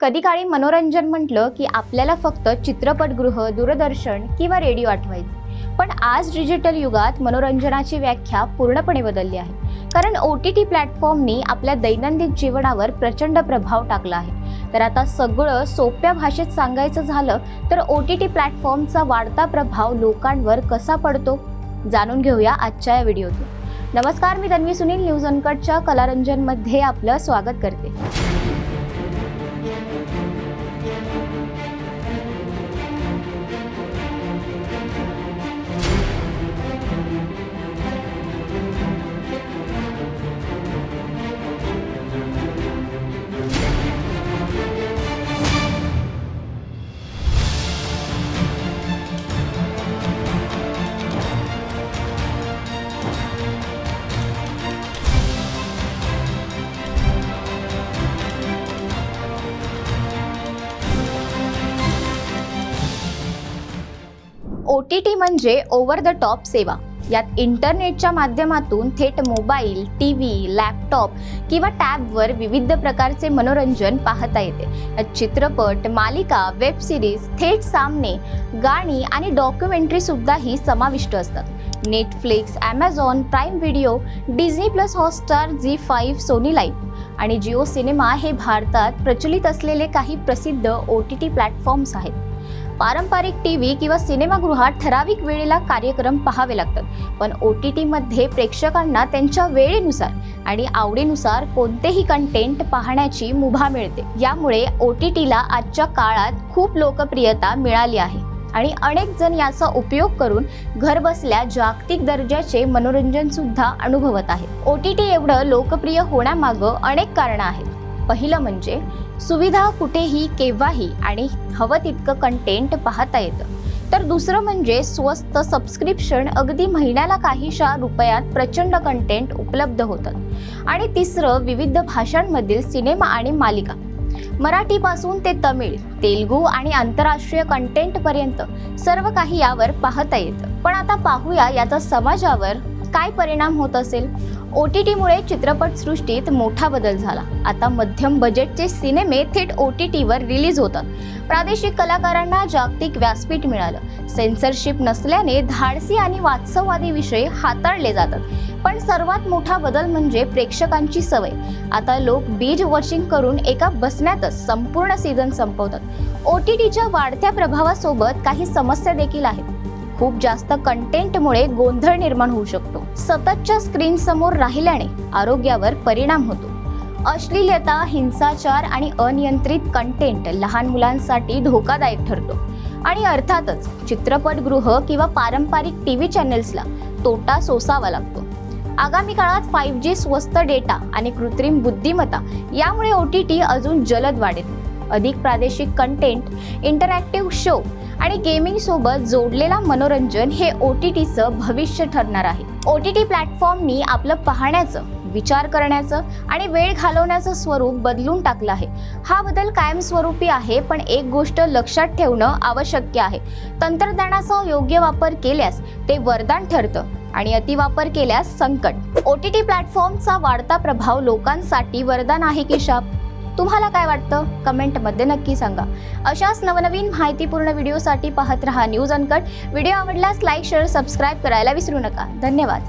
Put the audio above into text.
कधी काळी मनोरंजन म्हटलं की आपल्याला फक्त चित्रपटगृह दूरदर्शन किंवा रेडिओ आठवायचे. पण आज डिजिटल युगात मनोरंजनाची व्याख्या पूर्णपणे बदलली आहे. कारण ओ टी टी प्लॅटफॉर्मनी आपल्या दैनंदिन जीवनावर प्रचंड प्रभाव टाकला आहे. तर आता सगळं सोप्या भाषेत सांगायचं झालं तर ओ टी टी प्लॅटफॉर्मचा वाढता प्रभाव लोकांवर कसा पडतो? जाणून घेऊया आजच्या या व्हिडिओतून. नमस्कार मी तन्वी सुनील न्यूज अनकटच्या कलारंजनमध्ये आपलं स्वागत करते. ओ टी टी म्हणजे ओव्हर द टॉप सेवा. यात इंटरनेटच्या माध्यमातून थेट मोबाईल टी व्ही लॅपटॉप किंवा टॅबवर विविध प्रकारचे मनोरंजन पाहता येते. यात चित्रपट मालिका वेब सिरीज थेट सामने गाणी आणि डॉक्युमेंटरी सुद्धाही समाविष्ट असतात. Netflix Amazon Prime Video Disney plus Hotstar Zee five Sony Liv आणि जिओ सिनेमा हे भारतात प्रचलित असलेले काही प्रसिद्ध ओ टी टी प्लॅटफॉर्म्स आहेत. पारंपरिक टी व्ही किंवा सिनेमागृहात ठराविक वेळेला कार्यक्रम पाहावे लागतात. पण ओ टी टीमध्ये प्रेक्षकांना त्यांच्या वेळेनुसार आणि आवडीनुसार कोणतेही कंटेंट पाहण्याची मुभा मिळते. यामुळे ओ टी टीला आजच्या काळात खूप लोकप्रियता मिळाली आहे. आणि अनेक जण याचा उपयोग करून घरबसल्या जागतिक दर्जाचे मनोरंजन सुद्धा अनुभवत आहेत. ओ टी टी एवढं लोकप्रिय होण्यामागं अनेक कारणं आहेत. पहिलं म्हणजे सुविधा कुठेही केव्हाही आणि हवं तितकं कंटेंट पाहता येतं. तर दुसरं म्हणजे स्वस्त सबस्क्रिप्शन अगदी महिन्याला काहीशा रुपयात प्रचंड कंटेंट उपलब्ध होतात आणि तिसरं विविध भाषांमधील सिनेमा आणि मालिका. मराठीपासून ते तमिळ तेलगू आणि आंतरराष्ट्रीय कंटेंटपर्यंत सर्व काही यावर पाहता येतं. पण आता पाहूया याचा समाजावर काय परिणाम होत असेल? ओ टी टीमुळे चित्रपटसृष्टीत मोठा बदल झाला. आता मध्यम बजेटचे सिनेमे थेट ओ टी टीवर रिलीज होतात. प्रादेशिक कलाकारांना जागतिक व्यासपीठ मिळालं. सेन्सरशिप नसल्याने धाडसी आणि वास्तववादी विषय हाताळले जातात. पण सर्वात मोठा बदल म्हणजे प्रेक्षकांची सवय. आता लोक बीज वॉचिंग करून एका बसण्यातच संपूर्ण सीझन संपवतात. ओ टी टीच्या वाढत्या प्रभावासोबत काही समस्या देखील आहेत. खूप जास्त कंटेंटमुळे गोंधळ निर्माण होऊ शकतो. सततच्या स्क्रीन समोर राहिल्याने आरोग्यावर परिणाम होतो. अश्लीलता हिंसाचार आणि अनियंत्रित कंटेंट लहान मुलांसाठी धोकादायक ठरतो. आणि अर्थातच चित्रपटगृह किंवा पारंपरिक टी व्ही चॅनेल्सला तोटा सोसावा लागतो. आगामी काळात फाईव्ह जी स्वस्त डेटा आणि कृत्रिम बुद्धिमत्ता यामुळे ओ टी टी अजून जलद वाढेल. अधिक प्रादेशिक कंटेंट इंटरॅक्टिव्ह शो आणि गेमिंग सोबत जोडलेला मनोरंजन हे ओ टी टीचं भविष्य ठरणार आहे. ओ टी टी प्लॅटफॉर्मनी आपलं पाहण्याचं विचार करण्याचं आणि वेळ घालवण्याचं स्वरूप बदलून टाकलं आहे. हा बदल कायमस्वरूपी आहे पण एक गोष्ट लक्षात ठेवणं आवश्यक आहे. तंत्रज्ञानाचा योग्य वापर केल्यास ते वरदान ठरतं आणि अतिवापर केल्यास संकट. ओ टी टी प्लॅटफॉर्मचा वाढता प्रभाव लोकांसाठी वरदान आहे की शाप तुम्हाला काय वाटतं? कमेंटमध्ये नक्की सांगा. अशाच नवनवीन माहितीपूर्ण व्हिडिओसाठी पाहत रहा न्यूज अनकट. व्हिडिओ आवडल्यास लाईक शेअर सबस्क्राईब करायला विसरू नका. धन्यवाद.